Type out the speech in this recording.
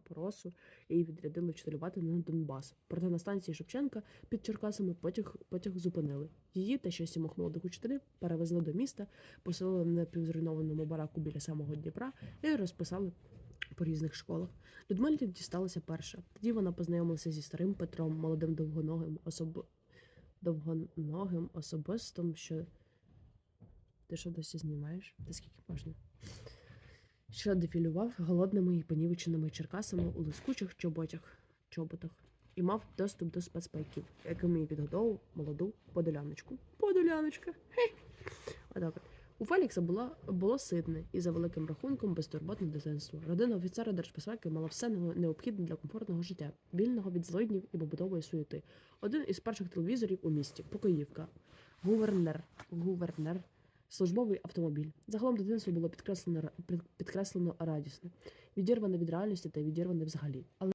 поросу і відрядили вчителювати на Донбас. Проте на станції Шевченка під Черкасами потяг, потяг зупинили. Її та ще сімох молодих учителів перевезли до міста, поселили на напівзруйнованому бараку біля самого Дніпра і розписали по різних школах. Людмилі дісталася перша. Тоді вона познайомилася зі старим Петром, молодим довгоногим особ... довгоногим особистом, що. Ти що досі знімаєш? Та скільки можна? Що дефілював голодними і понівеченими черкасами у лискучих чоботях, чоботах і мав доступ до спецпайків, якими і відгодовував молоду подоляночку. Подоляночка. Отак. от. У Фелікса була, було ситне і за великим рахунком безтурботне дитинство. Родина офіцера держбезпеки мала все необхідне для комфортного життя, вільного від злиднів і побутової суєти. Один із перших телевізорів у місті Покоївка, гувернер, гувернер, службовий автомобіль. Загалом дитинство було підкреслено, підкреслено радісне, відірване від реальності та відірване взагалі. Але